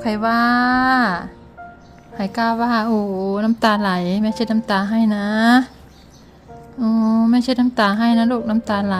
ใครว่าใครกล้าว่า โอ้น้ำตาไหลแม่เช็ดน้ำตาให้นะโอ้แม่เช็ดน้ำตาให้นะลูกน้ำตาไหล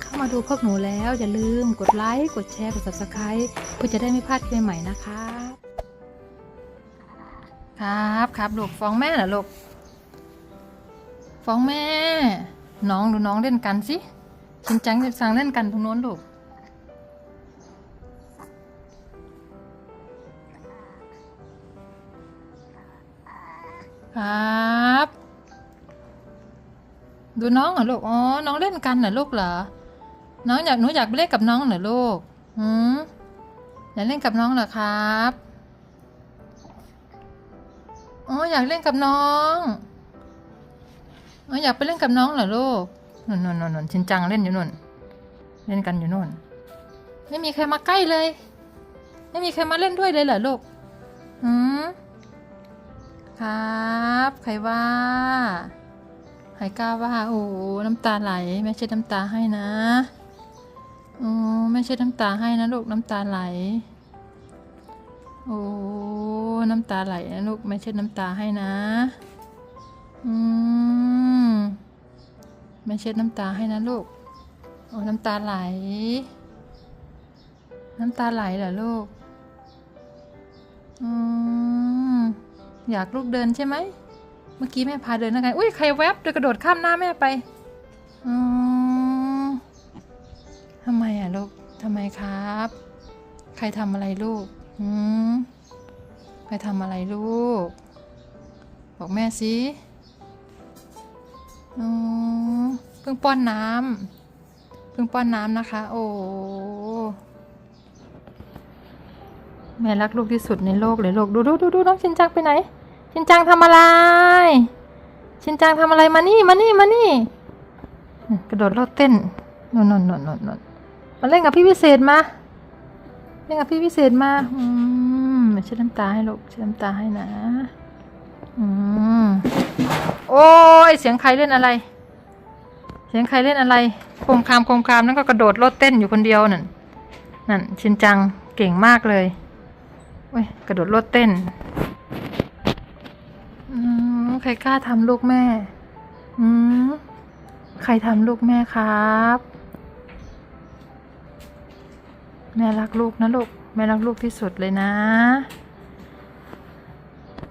เข้ามาดูพวกหนูแล้ว อย่าลืมกดไลค์กดแชร์กด subscribe เพื่อจะได้ไม่พลาดคลิปใหม่ๆนะคะ ครับครับลูกฟ้องแม่เหรอลูกฟ้องแม่ น้องดูน้องเล่นกันสิชินจังจะสั่งเล่นกันตรงโน้นลูก ครับ ดูน้องเหรอลูก อ๋อ น้องเล่นกันเหรอลูกเหรอ น้องอยากหนูอยากเล่นกับน้องเหรอลูกหืมอยากเล่นกับน้องเหรอครับอ๋ออยากเล่นกับน้องอ๋ออยากไปเล่นกับน้องเหรอลูกนนนนนนชินจังเล่นอยู่นู่นเล่นกันอยู่นู่นไม่มีใครมาใกล้เลย ไม่มีใครมาเล่นด้วยเลยเหรอลูกหืม ครับ ใครว่าใครกล้าว่าโอ้น้ำตาไหลแม่เช็ดน้ำตาให้นะโอ้แม่เช็ดน้ำตาให้นะลูกน้ำตาไหลโอ้น้ำตาไหลนะลูกแม่เช็ดน้ำตาให้นะอืมแม่เช็ดน้ำตาให้นะลูกโอ้น้ำตาไหล น้ำตาไหลเหรอลูกอืม อยากลูกเดินใช่ไหม เมื่อกี้แม่พาเดินแล้วไง อุ้ยใครแวบเดินกระโดดข้ามหน้าแม่ไปอทำไมอะลูกทำไมครับ ใครทำอะไรลูกอืมใครทำอะไรลูก บอกแม่สิอืมเพิ่งป้อนน้ำเพิ่งป้อนน้ำนะคะ โอ้แม่รักลูกที่สุดในโลกเลยลูก ดูดูดูดูน้องชินจังไปไหน ชินจังทำอะไร ชินจังทำอะไรมานี่มานี่มานี่ กระโดดโลดเต้นนนนนนนนนมาเล่นกับพี่พิเศษมา เล่นกับพี่พิเศษมาอืมเช็ดน้ำตาให้ลูกเช็ดน้ำตาให้นะอืมโอ้ยเสียงใครเล่นอะไร เสียงใครเล่นอะไรโคมคามโคมคามนั่นก็กระโดดโลดเต้นอยู่คนเดียวนั่นนั่นชินจังเก่งมากเลยเว้ยกระโดดโลดเต้น ใครกล้าทำลูกแม่ อืม ใครทำลูกแม่ครับ แม่รักลูกนะลูก แม่รักลูกที่สุดเลยนะ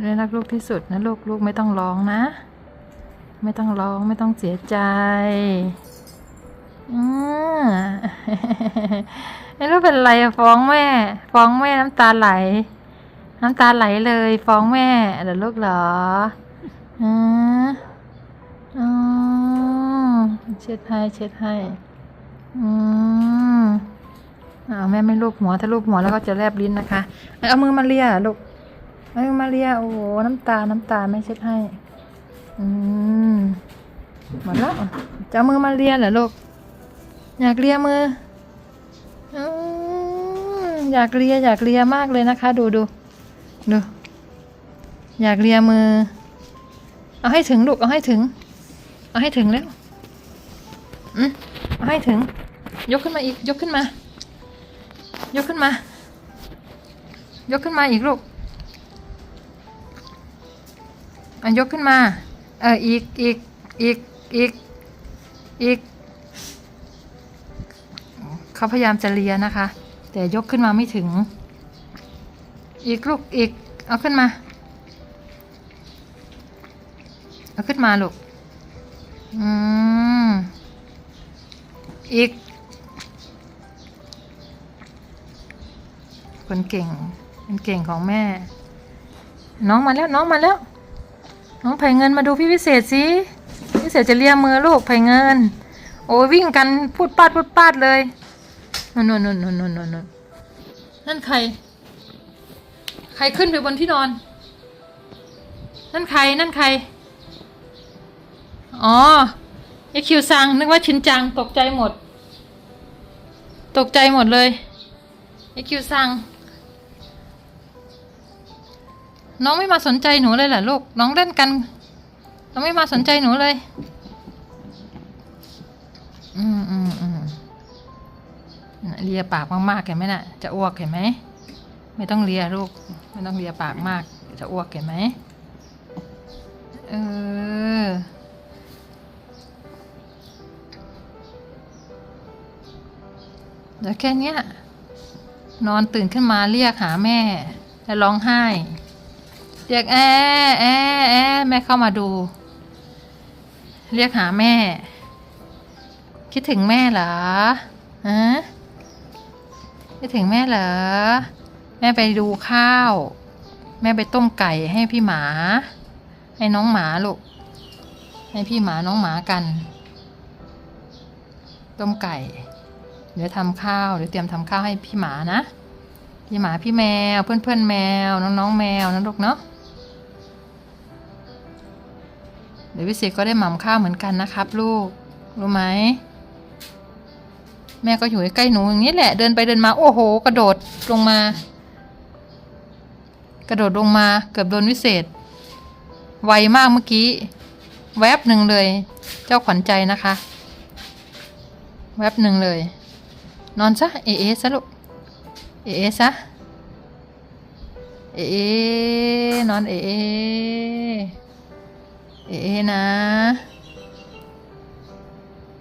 แม่รักลูกที่สุดนะลูก ลูกไม่ต้องร้องนะ ไม่ต้องร้องไม่ต้องเสียใจ อืมไม่รู้เป็นไรอะฟ้องแม่ ฟ้องแม่น้ำตาไหลน้ำตาไหลเลย ฟ้องแม่เดี๋ยวลูกเหรอ อืมอืมเช็ดให้เช็ดให้อืมอ้าวแม่ไม่ลูบหัว ถ้าลูบหัวแล้วก็จะแลบลิ้นนะคะ เอามือมาเลียลูกเอามือมาเลียโอ้โหน้ำตา น้ำตาไม่เช็ดให้ อืมหมดแล้วจะมือมาเลียเหรอลูก อยากเลียมืออืมอยากเลียอยากเลียมากเลยนะคะ ดูดูดู อยากเลียมือ เอาให้ถึงลูกเอาให้ถึง เอาให้ถึงแล้วอืมเอาให้ถึง ยกขึ้นมาอีก ยกขึ้นมา ยกขึ้นมา ยกขึ้นมาอีกลูกอะยกขึ้นมา เอออีกอีกอีกอีกอีกเขาพยายามจะเลียนะคะ แต่ยกขึ้นมาไม่ถึง อีกลูกอีก เอาขึ้นมา เอาขึ้นมาลูก อืม อีก คนเก่งคนเก่งของแม่ น้องมาแล้วน้องมาแล้ว น้องไผ่เงินมาดูพี่พิเศษสิพี่พิเศษจะเลียมือลูกไผ่เงิน โอ้ยวิ่งกันพูดปาดพูดปาดเลยนนนนนนนนนนั่นใคร ใครขึ้นไปบนที่นอน นั่นใคร นั่นใคร อ๋อไอคิวซังนึกว่าชินจังตกใจหมด ตกใจหมดเลยไอคิวซัง น้องไม่มาสนใจหนูเลยเหรอลูก น้องเล่นกัน น้องไม่มาสนใจหนูเลย อืมอืมอืมเลียปากมากๆเห็นไหมน่ะ จะอ้วกเห็นไหม ไม่ต้องเลียลูก ไม่ต้องเลียปากมาก จะอ้วกเห็นไหมเออ เดี๋ยวแค่เนี้ยนอนตื่นขึ้นมาเรียกหาแม่ แล้วร้องไห้ เรียกแอแอแอแม่เข้ามาดู เรียกหาแม่ คิดถึงแม่เหรอฮะคิดถึงแม่เหรอ แม่ไปดูข้าว แม่ไปต้มไก่ให้พี่หมา ให้น้องหมาลูก ให้พี่หมาน้องหมากัน ต้มไก่ เดี๋ยวทำข้าวเดี๋ยวเตรียมทำข้าวให้พี่หมานะ พี่หมาพี่แมวเพื่อนเพื่อนๆแมว น้องๆแมวนะลูกเนาะเดี๋ยววิเศษก็ได้หม่ำข้าวเหมือนกันนะครับ ลูกรู้ไหมแม่ก็อยู่ใกล้หนูอย่างนี้แหละเดินไปเดินมาโอ้โห กระโดดลงมา กระโดดลงมาเกือบโดนวิเศษ ไวมากเมื่อกี้ แวบหนึ่งเลย เจ้าขวัญใจนะคะ แวบหนึ่งเลย นอนซะ เอเอซะลูก เอเอซะ เอเอนอนเอเอ เอเอนะ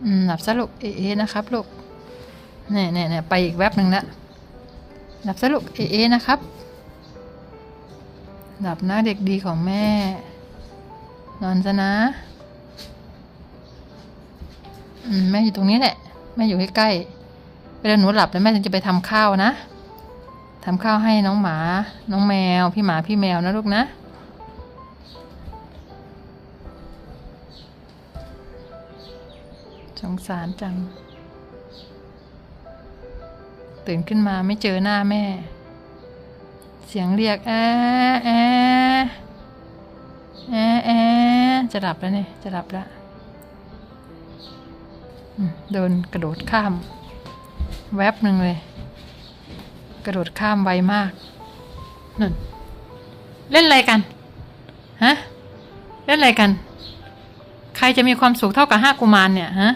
อืมหลับซะลูก เอเอนะครับลูกเนี่ยเนี่ยเนี่ยไปอีกแวบหนึ่งละหลับซะลูก เอเอนะครับ หลับนะเด็กดีของแม่ นอนซะนะอืมแม่อยู่ตรงนี้แหละ แม่อยู่ใกล้ๆ เวลาหนูหลับแล้วแม่ถึงจะไปทำข้าวนะทำข้าวให้น้องหมา น้องแมว พี่หมาพี่แมวนะลูกนะ สงสารจัง ตื่นขึ้นมาไม่เจอหน้าแม่ เสียงเรียกแอะแอะแอะแอะจะหลับแล้วเนี่ย จะหลับแล้วอืมโดนกระโดดข้าม แวบหนึ่งเลย กระโดดข้ามไวมากนั่นเล่นอะไรกันฮะเล่นอะไรกัน ใครจะมีความสุขเท่ากับห้ากุมารเนี่ยฮะ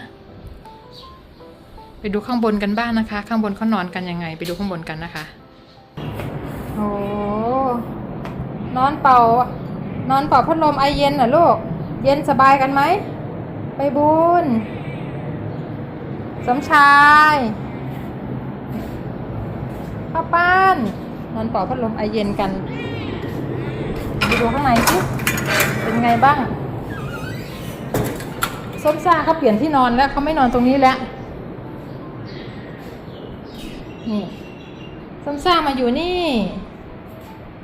ไปดูข้างบนกันบ้างนะคะ ข้างบนเขานอนกันยังไง ไปดูข้างบนกันนะคะโอ้นอนเป่านอนเป่าพัดลมไอเย็นเหรอลูก เย็นสบายกันไหมไปบุญสมชาย ป้าป้านนอนเป่าพัดลมไอเย็นกันไปดูข้างในสิเป็นไงบ้างส้มซ่าเขาเปลี่ยนที่นอนแล้วเขาไม่นอนตรงนี้แล้วนี่ส้มซ่ามาอยู่นี่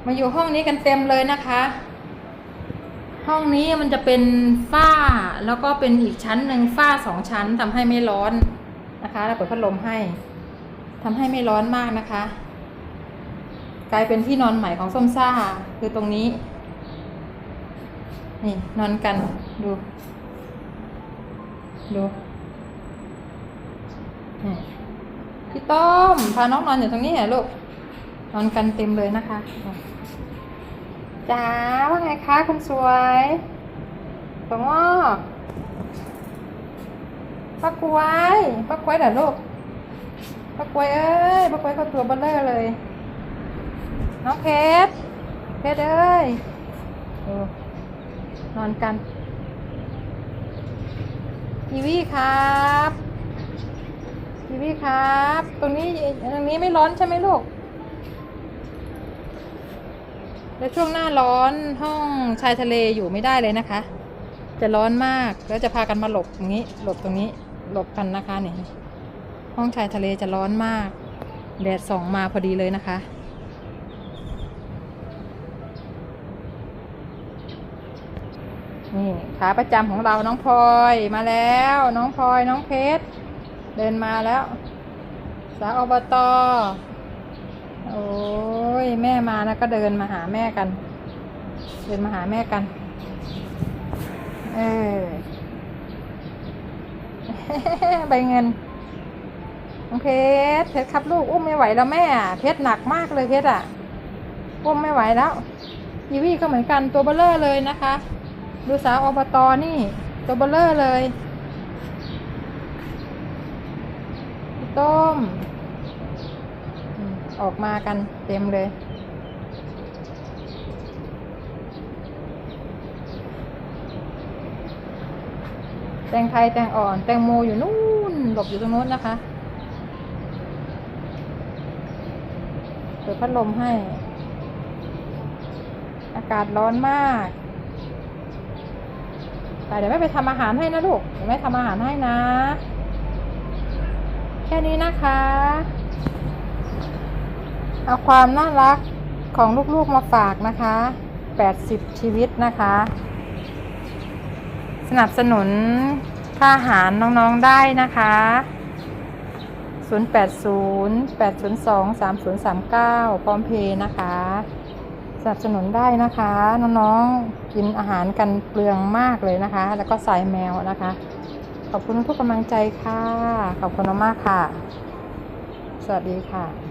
มาอยู่ห้องนี้กันเต็มเลยนะคะ ห้องนี้มันจะเป็นฝ้าแล้วก็เป็นอีกชั้นหนึ่งฝ้าสองชั้นทำให้ไม่ร้อนนะคะ แล้วเปิดพัดลมให้ทำให้ไม่ร้อนมากนะคะ กลายเป็นที่นอนใหม่ของส้มซ่า คือตรงนี้ นี่นอนกันดู ดูนี่พี่ต้มพาน้องนอนอยู่ตรงนี้เหรอลูก นอนกันเต็มเลยนะคะจ๋าว่าไงคะคุณสวยตัวงอกป้ากล้วยป้ากล้วยเหรอลูกป้ากล้วยเอ้ยป้ากล้วยเขาตัวเบลเลอร์เลย น้องเพชรเพชรเอ้ยนอนกันทีวีครับทีวีครับ ตรงนี้ตรงนี้ไม่ร้อนใช่ไหมลูก แล้วช่วงหน้าร้อนห้องชายทะเลอยู่ไม่ได้เลยนะคะ จะร้อนมากแล้วจะพากันมาหลบตรงนี้ หลบตรงนี้ หลบกันนะคะเนี่ยห้องชายทะเลจะร้อนมาก แดดส่องมาพอดีเลยนะคะ นี่ขาประจำของเราน้องพลอยมาแล้ว น้องพลอยน้องเพชรเดินมาแล้ว สาวอบตโอ้ยแม่มาแล้วก็เดินมาหาแม่กัน เดินมาหาแม่กัน เออใบเงินน้องเพชรเพชรครับลูกอุ้มไม่ไหวแล้วแม่อะเพชรหนักมากเลยเพชรอะอุ้มไม่ไหวแล้วยีวี่ก็เหมือนกันตัวเบลเลอร์เลยนะคะ ดูสาวอบตนี่ ตัวเบลเลอร์เลยต้มอออกมากันเต็มเลย แตงไทยแตงอ่อน แตงโมอยู่นู่นหลบอยู่ตรงนู้นนะคะเปิดพัดลมให้ อากาศร้อนมาก ไปเดี๋ยวแม่ไปทำอาหารให้นะลูก เดี๋ยวแม่ทำอาหารให้นะ แค่นี้นะคะ เอาความน่ารักของลูกๆมาฝากนะคะ 80 ชีวิตนะคะ สนับสนุนค่าอาหารน้องๆได้นะคะ 080 802 3039 พร้อมเพย์นะคะ สนับสนุนได้นะคะ น้องๆกินอาหารกันเปลืองมากเลยนะคะ แล้วก็สายแมวนะคะ ขอบคุณทุกกำลังใจค่ะ ขอบคุณมากๆค่ะ สวัสดีค่ะ